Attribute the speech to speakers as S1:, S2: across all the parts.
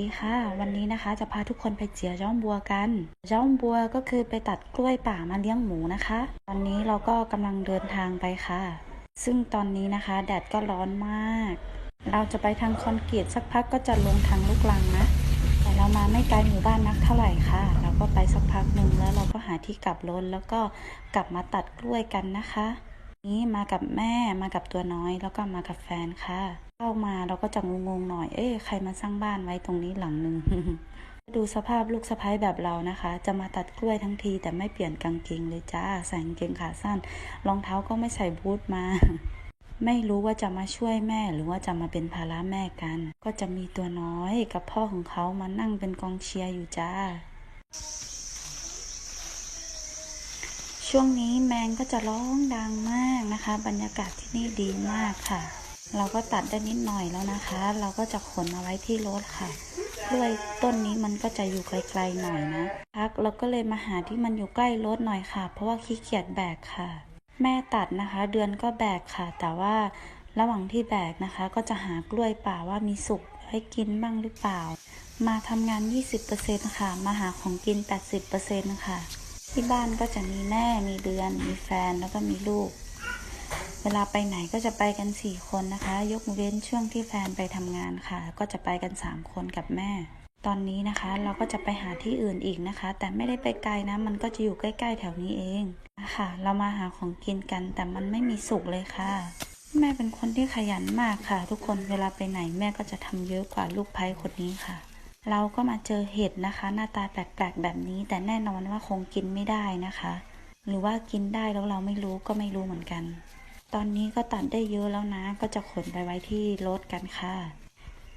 S1: ดีค่ะ วันนี้นะคะจะพาทุกคนไปเจียจ้อมบัวกัน จ้อมบัวก็คือไปตัดกล้วยป่ามาเลี้ยงหมูนะคะ ตอนนี้เราก็กำลังเดินทางไปค่ะ ซึ่งตอนนี้นะคะ แดดก็ร้อนมาก เราจะไปทางคอนกรีตสักพักก็จะลงทางลูกลังนะ แต่เรามาไม่ไกลหมู่บ้านนักเท่าไหร่ค่ะ เราก็ไปสักพักหนึ่งแล้วเราก็หาที่กลับรถแล้วก็กลับมาตัดกล้วยกันนะคะ นี้มากับแม่มากับตัวน้อยแล้วก็มากับแฟนค่ะ เข้ามาเราก็จะงงๆหน่อย เอ๊ะใครมาสร้างบ้านไว้ตรงนี้หลังหนึ่งดูสภาพลูกสะพ้ายแบบเรานะคะ จะมาตัดกล้วยทั้งที แต่ไม่เปลี่ยนกางเกงเลยจ้าใส่กางเกงขาสั้น รองเท้าก็ไม่ใส่บูทมา ไม่รู้ว่าจะมาช่วยแม่หรือว่าจะมาเป็นภาระแม่กัน ก็จะมีตัวน้อยกับพ่อของเขามานั่งเป็นกองเชียร์อยู่จ้า ช่วงนี้แมงก็จะร้องดังมากนะคะ บรรยากาศที่นี่ดีมากค่ะ เราก็ตัดได้นิดหน่อยแล้วนะคะ เราก็จะขนมาไว้ที่รถค่ะกล้วยต้นนี้มันก็จะอยู่ไกลๆหน่อยนะพักเราก็เลยมาหาที่มันอยู่ใกล้รถหน่อยค่ะ เพราะว่าขี้เกียจแบกค่ะ แม่ตัดนะคะ เดือนก็แบกค่ะ แต่ว่าระหว่างที่แบกนะคะ ก็จะหากล้วยป่าว่ามีสุกให้กินบ้างหรือเปล่า มาทำงาน 20%ค่ะ มาหาของกิน 80%ค่ะ ที่บ้านก็จะมีแม่ มีเดือน มีแฟน แล้วก็มีลูก เวลาไปไหนก็จะไปกันสี่คนนะคะ ยกเว้นช่วงที่แฟนไปทำงานค่ะ ก็จะไปกันสามคนกับแม่ ตอนนี้นะคะ เราก็จะไปหาที่อื่นอีกนะคะ แต่ไม่ได้ไปไกลนะ มันก็จะอยู่ใกล้ ๆ แถวนี้เองนะคะเรามาหาของกินกัน แต่มันไม่มีสุกเลยค่ะ แม่เป็นคนที่ขยันมากค่ะ ทุกคน เวลาไปไหนแม่ก็จะทำเยอะกว่าลูกไพ่คนนี้ค่ะ เราก็มาเจอเห็ดนะคะ หน้าตาแปลกๆแบบนี้ แต่แน่นอนว่าคงกินไม่ได้นะคะ หรือว่ากินได้แล้วเราไม่รู้ก็ไม่รู้เหมือนกัน ตอนนี้ก็ตัดได้เยอะแล้วนะ ก็จะขนไปไว้ที่รถกันค่ะ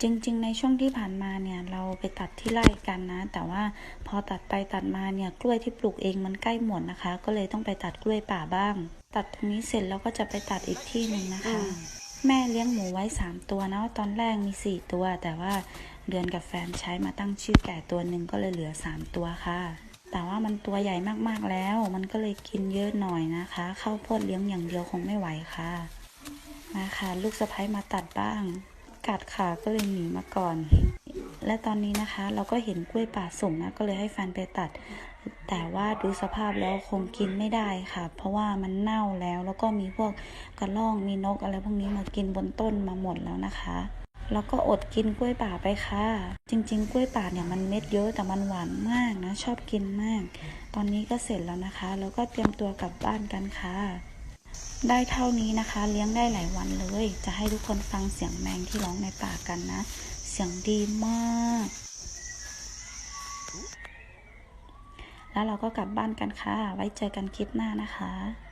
S1: จริงๆ ในช่วงที่ผ่านมาเนี่ยเราไปตัดที่ไร่กันนะ แต่ว่าพอตัดไปตัดมาเนี่ยกล้วยที่ปลูกเองมันใกล้หมดนะคะ ก็เลยต้องไปตัดกล้วยป่าบ้าง ตัดตรงนี้เสร็จแล้วก็จะไปตัดอีกที่หนึ่งนะคะ แม่เลี้ยงหมูไว้ 3 ตัวเนาะตอนแรกมี 4 ตัว แต่ว่า เดือนกับแฟนใช้มาตั้งชื่อแก่ตัวหนึ่งก็เลยเหลือ 3 ตัวค่ะ แต่ว่ามันตัวใหญ่มากๆแล้ว มันก็เลยกินเยอะหน่อยนะคะข้าวโพดเลี้ยงอย่างเดียวคงไม่ไหวค่ะ มาค่ะ ลูกสะพ้ยมาตัดบ้าง กัดขาก็เลยหนีมาก่อน และตอนนี้นะคะ เราก็เห็นกล้วยป่าสุ่มนะก็เลยให้แฟนไปตัด แต่ว่าดูสภาพแล้วคงกินไม่ได้ค่ะ เพราะว่ามันเน่าแล้วแล้วก็มีพวกกระรอกมีนกอะไรพวกนี้มากินบนต้นมาหมดแล้วนะคะ แล้วก็อดกินกล้วยป่าไปค่ะ จริง ๆ กล้วยป่าเนี่ยมันเม็ดเยอะแต่มันหวานมากนะ ชอบกินมาก ตอนนี้ก็เสร็จแล้วนะคะ แล้วก็เตรียมตัวกลับบ้านกันค่ะ ได้เท่านี้นะคะ เลี้ยงได้หลายวันเลย จะให้ทุกคนฟังเสียงแมงที่ร้องในป่ากันนะ เสียงดีมาก แล้วเราก็กลับบ้านกันค่ะ ไว้เจอกันคลิปหน้านะคะ